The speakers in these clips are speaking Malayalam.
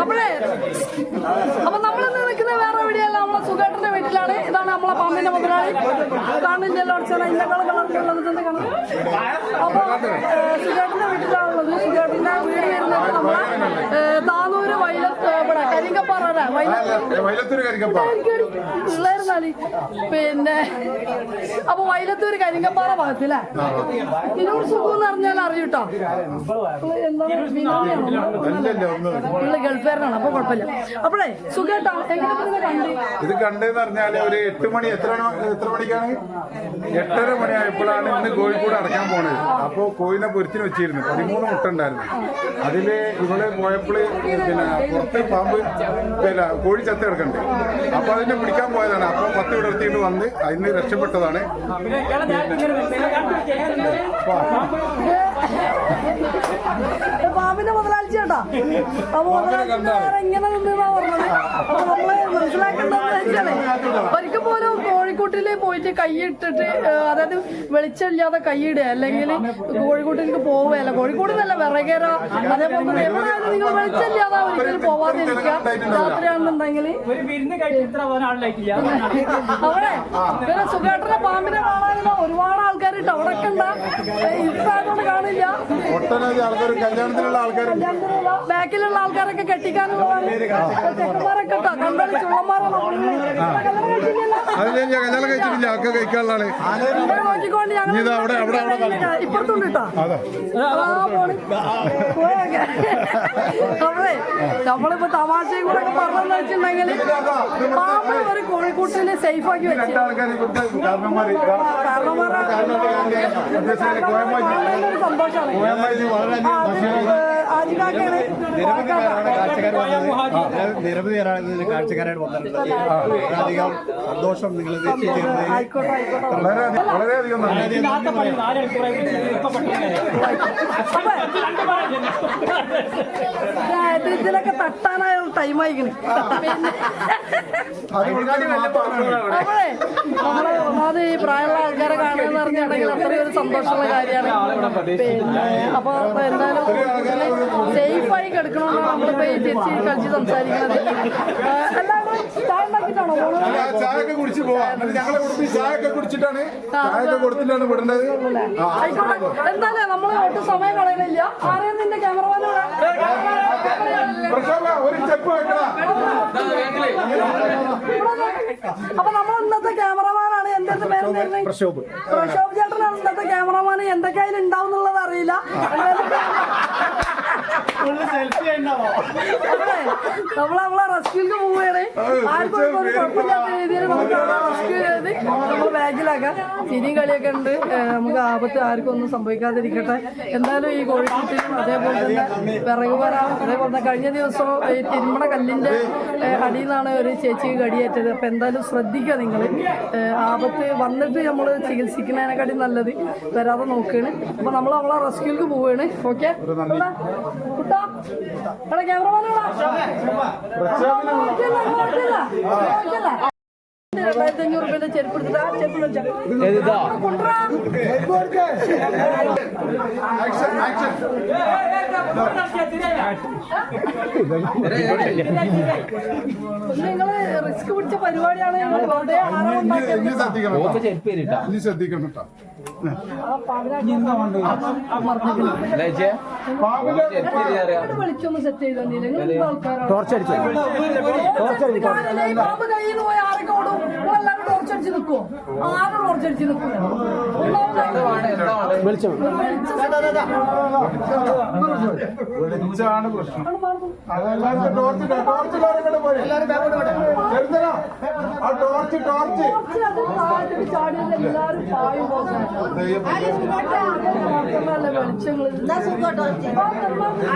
അപ്പോഴേ അപ്പൊ നമ്മൾ നിൽക്കുന്ന വേറെ എവിടെയല്ല നമ്മളെ സുഖേട്ടന്റെ വീട്ടിലാണ്. ഇതാണ് നമ്മളെ പാമ്പിന്റെ മുതലാളി. കാണില്ലല്ലോ അടിച്ചാൽ ഇന്നേക്കാളും കളറിലുള്ളത് കാണാം അപ്പൊ സുഖേട്ടന്റെ വീട്ടിലാണുള്ളത്. സുഖേട്ടന്റെ വീട് വരുന്നത് നമ്മളെ താനൂര് വൈലത്ത് ഇവിടെ കരിങ്കപ്പാറ. വൈലത്തൂർ പിള്ളേരുന്നാലി പിന്നെ അപ്പൊ വൈലത്തൂര് കരിങ്കപ്പാറ ഭാഗത്തില്ലേ ഇതിനോട് സുഖം എന്ന് അറിഞ്ഞാൽ അറിയൂട്ടോ? പുള്ളി ഗൾഫുകാരനാണ് അപ്പൊ കുഴപ്പമില്ല. അപ്പോഴേ സുഖേട്ടാ എങ്ങനെ കണ്ട്? ഇത് കണ്ടെന്ന് പറഞ്ഞാൽ ഒരു എട്ട് മണി എത്ര എത്ര മണിക്കാണ്? എട്ടര മണിയായപ്പോഴാണ് ഇന്ന് കോഴിക്കോട് അടക്കാൻ പോണത്. അപ്പോ കോഴിനെ പൊരിച്ചിന് വെച്ചിരുന്നു. പതിമൂന്ന് മുട്ട ഉണ്ടായിരുന്നു. അതിൽ ഇവൾ പോയപ്പോൾ പിന്നെ പുറത്ത് പാമ്പ് പിന്നെ കോഴി ചത്ത കിടക്കണ്ട്. അപ്പൊ അതിനെ പിടിക്കാൻ പോയതാണ്. അപ്പൊ പത്ത് വിടർത്തിയിട്ട് വന്ന് അതിന് രക്ഷപ്പെട്ടതാണ്. ഏ, പാമ്പിന്റെ മുതലാഴ്ച കേട്ടാ അപ്പൊ മുതലാഴ്ച വേറെ എങ്ങനെ നിന്നാ പറഞ്ഞത്. അപ്പൊ നമ്മൾ മനസ്സിലാക്കേണ്ടതെന്ന് വെച്ചാലേ ഒരിക്കൽ പോലും കോഴിക്കോട്ടിൽ പോയിട്ട് കൈയിട്ടിട്ട് അതായത് വെളിച്ചമില്ലാതെ കൈയിടുക അല്ലെങ്കിൽ കോഴിക്കോട്ടിലേക്ക് പോവുകയല്ല. കോഴിക്കോട് നല്ല വിറകര അതേപോലെ എവിടെയായാലും നിങ്ങൾ വെളിച്ചമില്ലാതെ ഒരിക്കലും പോവാതിരിക്കുക. രാത്രിയാണെന്നുണ്ടെങ്കിൽ അവിടെ വേറെ സുഖേട്ടനെ പാമ്പിനെ കാണാനുള്ള ഒരുപാട് ആൾക്കാർ ഇട്ട് അവിടെ കണ്ട ഇപ്പായതുകൊണ്ട് കാണില്ല. ഒട്ടനവധി ആൾക്കാർ കല്യാണത്തിലുള്ള ആൾക്കാർ ബാക്കിലുള്ള ആൾക്കാരൊക്കെ കെട്ടിക്കാനുള്ള ചെക്കന്മാരൊക്കെ കേട്ടോ കണ്ടാൽ ചുള്ളന്മാരാണോ കല്യാണം കഴിച്ചില്ലല്ലോ. കല്യാണം കഴിച്ചിട്ടില്ല. ഒക്കെ കഴിക്കാനുള്ള ആൾ ഇവിടെ ഇതാ അവിടെ, അവിടെ, അവിടെ നമ്മളിപ്പോ തമാശയും കൂടെ ഒക്കെ പറഞ്ഞെന്ന് വെച്ചിട്ടുണ്ടെങ്കിൽ പാമ്പ് ഒരു കോഴിക്കൂട്ടിൽ സേഫ് ആക്കി വെച്ചു സന്തോഷമാണ്. നിരവധി പേരാണ് ഇതിന് കാഴ്ചക്കാരായിട്ട് വന്നിട്ടുള്ളത്. വളരെയധികം സന്തോഷം നിങ്ങൾ വളരെയധികം ഇതിലൊക്കെ തട്ടാനായ ടൈം ആയിക്കണ് അത് നമ്മളെ നമ്മളെ ഒന്നാമത് ഈ പ്രായമുള്ള ആൾക്കാരെ കാണുക എന്ന് പറഞ്ഞിട്ടുണ്ടെങ്കിൽ അത്രയും ഒരു സന്തോഷമുള്ള കാര്യമാണ്. പിന്നെ അപ്പൊ എന്തായാലും സേഫ് ആയി കിടക്കണമെന്നാണ് നമ്മളിപ്പോ ഈ ചേച്ചി കളിച്ച് സംസാരിക്കുന്നത്. എല്ലാവരും ചായ ഉണ്ടാക്കിയിട്ടാണോ ചായയൊക്കെ കുടിച്ച് പോവാം. ഞങ്ങളെ ചായയൊക്കെ കുടിച്ചിട്ടാണ് ചായയൊക്കെ കൊടുത്തിട്ടാണ് വിടേണ്ടത്. ആ ആയിക്കോട്ടെ. എന്തായാലും നമ്മൾ ഒട്ടും സമയം കളയുന്നില്ല ആരെയും നിന്റെ ക്യാമറമാനോട് ഒരു സ്റ്റെപ്പ് അപ്പൊ നമ്മൾ ഇന്നത്തെ ക്യാമറമാനാണ്. എന്റെ പേര് പ്രശോഭ് പ്രശോഭ് ചേട്ടനാണ് ഇന്നത്തെ ക്യാമറമാൻ എന്തൊക്കെ അതിൽ ഉണ്ടാവും എന്നുള്ളത് അറിയില്ല നമ്മളെ നമ്മൾ നമ്മളെ റെസ്ക്യൂക്ക് പോവുകയാണ്. ആർക്കും ഇപ്പൊ ഒരു കുഴപ്പമില്ലാത്ത രീതിയിൽ നമുക്ക് ബാഗിലാക്കാം ഇനിയും കളിയൊക്കെ ഉണ്ട്. നമുക്ക് ആപത്ത് ആർക്കും ഒന്നും സംഭവിക്കാതിരിക്കട്ടെ. എന്തായാലും ഈ കോഴിക്കുട്ടിയും അതേപോലെ തന്നെ വിറക് വരാം അതേപോലെ തന്നെ കഴിഞ്ഞ ദിവസം ഈ തിരുമണ കല്ലിന്റെ അടിയിൽ നിന്നാണ് ഒരു ചേച്ചിക്ക് കടിയേറ്റത്. അപ്പം എന്തായാലും ശ്രദ്ധിക്കുക നിങ്ങൾ. ആപത്ത് വന്നിട്ട് നമ്മൾ ചികിത്സിക്കുന്നതിനെക്കാട്ടി നല്ലത് വരാതെ നോക്കുകയാണ്. അപ്പം നമ്മൾ അവളെ റെസ്ക്യൂക്ക് പോവുകയാണ്. ഓക്കെ? കുട്ടാ? ക്യാമറമാനോടാ രണ്ടായിരത്തി അഞ്ഞൂറ് രൂപയുടെ ചെരുപ്പ് എടുത്തിട്ട് ആ ചെരുപ്പ് നിങ്ങൾ റിസ്ക് പിടിച്ച പരിപാടിയാണ് വെറുതെ ആരോ ശ്രദ്ധിക്കണം കേട്ടോ. വിളിച്ചൊന്ന് സെറ്റ് ചെയ്ത് ടോർച്ചടിച്ചു എല്ലാവരും ടോർച്ചടിച്ച് നിൽക്കുമോ ആരും ടോർച്ചടിച്ച് നിൽക്കില്ല വെളിച്ചാണ് പ്രശ്നം. ടോർച്ച് ടോർച്ച് ആ പായും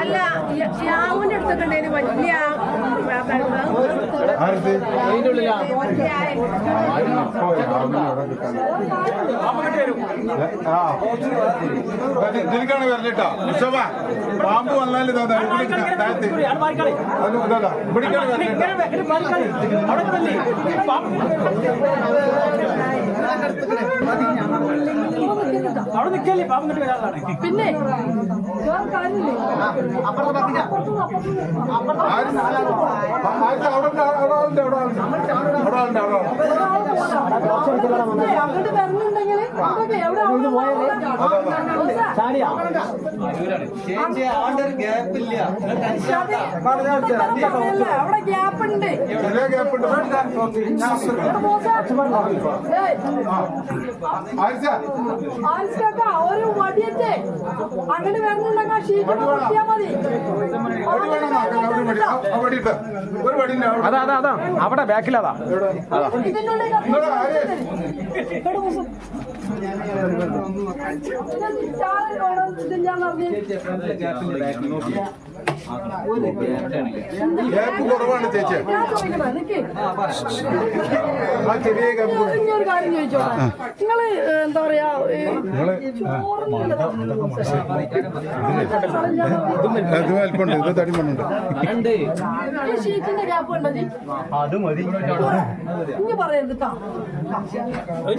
അല്ല യാവുന്റെ അടുത്തൊക്കെ വലിയ ഇതിലേക്കാണ് വരലിട്ടോ ഉത്സവ പാമ്പ് വന്നാലും താഴത്ത് ഇവിടേക്കാണ് അവിടെ നിൽക്കല്ലേ പാപം കെട്ടി വരാതാണ് പിന്നെ വേറെ കാര്യമില്ലേ അപ്പുറത്തുനിന്ന് അപ്പുറത്തുനിന്ന് ആരും- ആ, ആരും അവിടെ ഉണ്ട്, അവിടെ ഉണ്ട്, അവിടെ ഉണ്ട്. അവിടെ ഉണ്ട്, അവിടെ അവിടെ ഗ്യാപ്പ് ഉണ്ട് ഒരു വടിയത്തെ അങ്ങനെ വരുന്നുണ്ടെങ്കിൽ ഷീറ്റ് കുത്തിയാ മതി. അതാ. അതാ അതാ അവിടെ ബാക്കിലതാ ഇതിന്റെ ഉള്ളിൽ ഗ്യാപ്പ് കുറവാണ് ചേച്ചി ചെറിയ കാര്യം ചോദിച്ചോട്ടെ നിങ്ങൾ എന്താ പറയാ ചോറിനുള്ള ഇത് തടി മണ്ണുണ്ട്? അത് മതി ഇനി പറയരുത്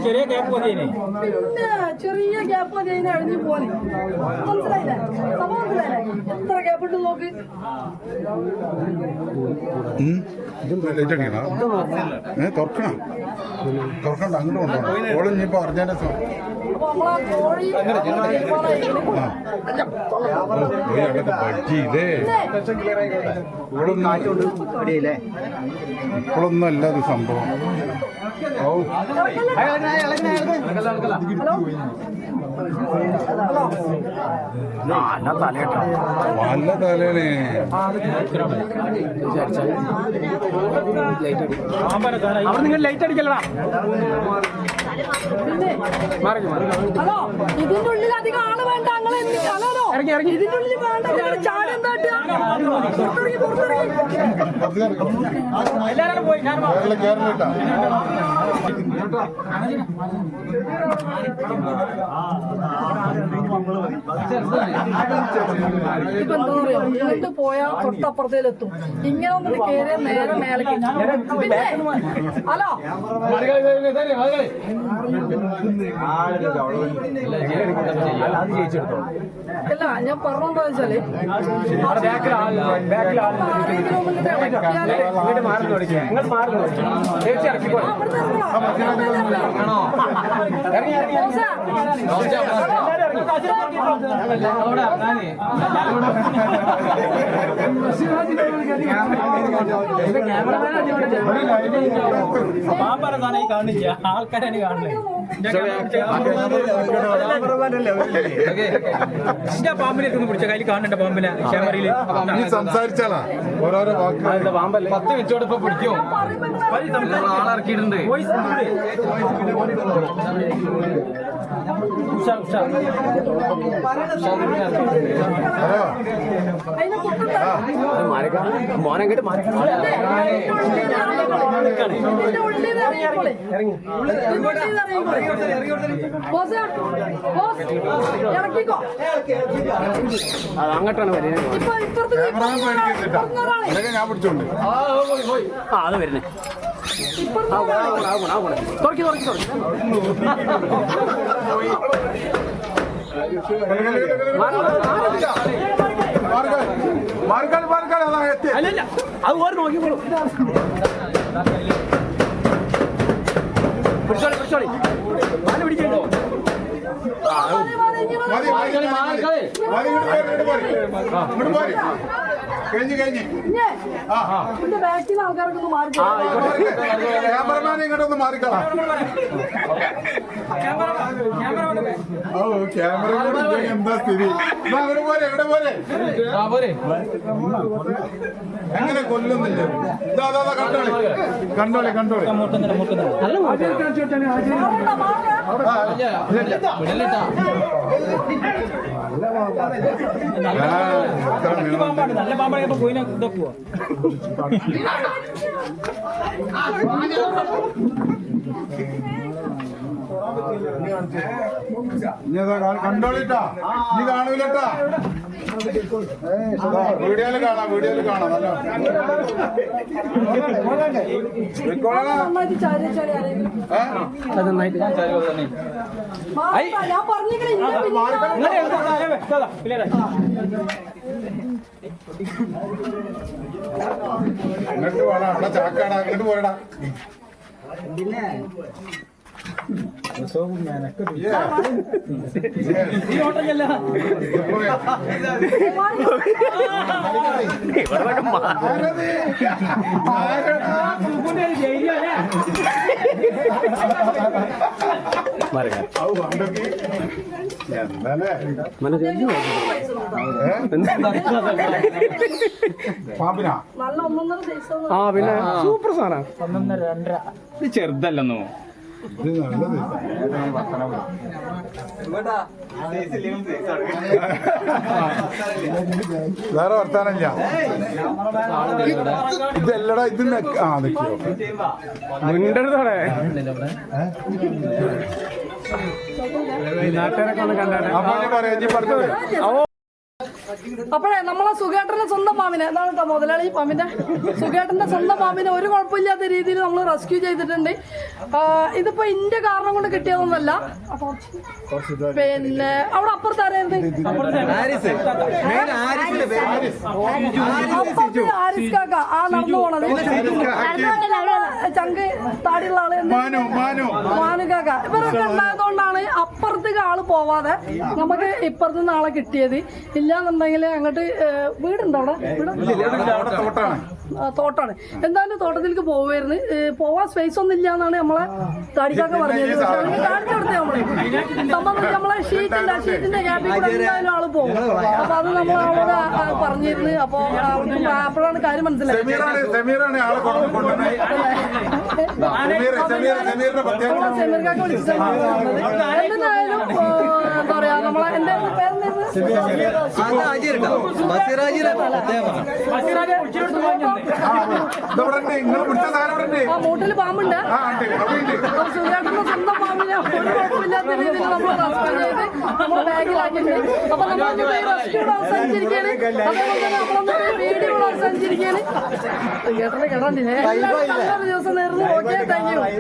ചെറിയ ഗ്യാപ്പ് പിന്നെ ചെറിയ ഗ്യാപ്പ് മതി അതിന് അഴിഞ്ഞു പോലെ മനസ്സിലായില്ലേ സംഭവം മനസ്സിലായില്ലേ എത്ര ഗ്യാപ്പ് ഉണ്ട് നോക്ക് തുറക്കണം തുറക്കണ്ട അങ്ങോട്ട് കൊണ്ടുപോകണം ഓളും ഇനിയിപ്പോ അർജന്റീന അപ്പൊ കോഴി പറ്റിയില്ലേ ഇപ്പോഴൊന്നും അല്ല അത് സംഭവം. ഓ നല്ല തലേനെ അവിടെ നിങ്ങൾ ലൈറ്റ് അടിക്കലടാ ഹലോ ഇതിന്റെ ഉള്ളിൽ അധികം ആൾ വേണ്ട അങ്ങനെ ഇറങ്ങി, ഇറങ്ങി. ഇതിന്റെ ഉള്ളിൽ വേണ്ട നിങ്ങൾ ചാടി എന്താ പുറത്തിറങ്ങി പുറത്തിറങ്ങി. എല്ലാവരും പോയി ഞാൻ കേരള കേരള ഇപ്പൊ എന്താ പറയാ ഇങ്ങോട്ട് പോയാൽ തൊട്ടപ്പുറത്തേലെത്തും. ഇങ്ങനെ ഒന്ന് കയറിയ നേരെ മേലേക്ക്. പിന്നെ ഹലോ? അല്ല ഞാൻ പറഞ്ഞെന്താ വെച്ചാൽ. പാമ്പാര സാധനം കാണില്ല ആൾക്കാരെ കാണില്ല പാമ്പിനെ ഒന്ന് പിടിച്ച? കയ്യിൽ കാണണ്ട പാമ്പിനെ? ക്യാമറയിൽ നീ സംസാരിച്ചാലാ? ഓരോരോ പത്ത് വെച്ചോടെ ഇപ്പൊ പിടിക്കോ? ആളിറക്കിയിട്ടുണ്ട് ഉഷാ ഉഷാ? മോനെ അങ്ങോട്ടാണ് വരുന്നത് ഞാൻ പിടിച്ചോണ്ട് ആ അത് വരുന്നേ. തുറക്കി തുറക്കി തുറക്കി അല്ലല്ല അത് ഓർ നോക്കിക്കോളൂ പിടിച്ചോളി പിടിച്ചോളി മാല പിടിക്കോ മതി, മതി, ഇങ്ങനെ കഴിഞ്ഞ് കഴിഞ്ഞ്. ക്യാമറമാൻ ഇങ്ങോട്ടൊന്ന് മാറിക്കളാം. ഓ ക്യാമറ എന്താ സ്ഥിതി? എന്നാ പോലെ പോരെ എവിടെ പോരെ. ആ പോരെ. എങ്ങനെ കൊല്ലുന്നില്ല? കണ്ടോളി. കണ്ടോളി കണ്ടോളി. നല്ല പാമ്പാണ്. നല്ല പാമ്പാണ്. പോയിനെ ഇതൊക്കെ ഇനി കണ്ടോളിട്ടാ. ഇനി കാണൂലട്ടാ. വീഡിയോയിൽ കാണാം വീഡിയോയിൽ കാണാം നല്ല. ഞാൻ പിന്നെ അവിടെ ചാക്കാടാ അങ്ങോട്ട് പോരടാ. ഈ ആ പിന്നെ? സൂപ്പർ സാധനം. ഇത് ചെറുതല്ലെന്നോ? ഇത് നല്ലത്. വേറെ വർത്താനല്ല ഇതെല്ലടാ ഇത് നെക്ക്- ആ നിൽക്കോ മുണ്ടരുതോടെ. നാട്ടുകാരൊക്കെ ഒന്ന് കണ്ടാണ് അപ്പൊ പറയാ അപ്പോഴേ നമ്മളെ സുഖേട്ടന്റെ സ്വന്തം പാമ്പിനെ എന്താണ് കേട്ടോ മുതലാളി പാമ്പിന്റെ സുഖേട്ടന്റെ സ്വന്തം പാമ്പിനെ ഒരു കുഴപ്പമില്ലാത്ത രീതിയിൽ നമ്മൾ റെസ്ക്യൂ ചെയ്തിട്ടുണ്ട്. ഇതിപ്പോ ഇന്റെ കാരണം കൊണ്ട് കിട്ടിയതൊന്നല്ല പിന്നെ അവിടെ അപ്പുറത്ത് ആരായിരുന്നു അപ്പുറത്ത് ആരിസ് കാക്ക. ആ നടന്നു പോണത്. ചങ്ക് താടിയുള്ള ആൾ? മാനു മാനു. മാനു കാക്ക. ഇവരൊക്കെ ഉണ്ടായതുകൊണ്ടാണ് അപ്പുറത്തേക്ക് ആൾ പോവാതെ നമുക്ക് ഇപ്പുറത്തുനിന്ന് ആളെ കിട്ടിയത്. ഇല്ലാന്നുണ്ടെങ്കിൽ അങ്ങോട്ട് ഏഹ്, വീടുണ്ടോ അവിടെ? വീട്? അവിടെ തോട്ടാണ്. തോട്ടാണ്. എന്തായാലും തോട്ടത്തിലേക്ക് പോവായിരുന്നു പോവാൻ സ്പേസ് ഒന്നും ഇല്ല എന്നാണ് നമ്മളെ താടിക്കാക്ക പറഞ്ഞത്. കാണിച്ചു കൊടുത്തേ നമ്മളെ. സംബന്ധിച്ച് നമ്മളെ ഷീറ്റിന്റെ ഷീറ്റിന്റെ കൂടെ എന്തായാലും ആൾ പോകും. അപ്പൊ അത് നമ്മൾ അവളോട് പറഞ്ഞിരുന്നു. അപ്പൊ അപ്പോഴാണ് കാര്യം മനസ്സിലായത്. സെമീർക്കാക്ക വിളിച്ചിട്ടാണ്. എന്തായാലും എന്താ പറയാ നമ്മളെ എന്റെ പേരെന്തായിരുന്നു മൂട്ടിൽ പാമ്പുണ്ട് സുഖേട്ടന്റെ പാമ്പിനെ ഒരു നമ്മൾ ദിവസം നേരുന്നു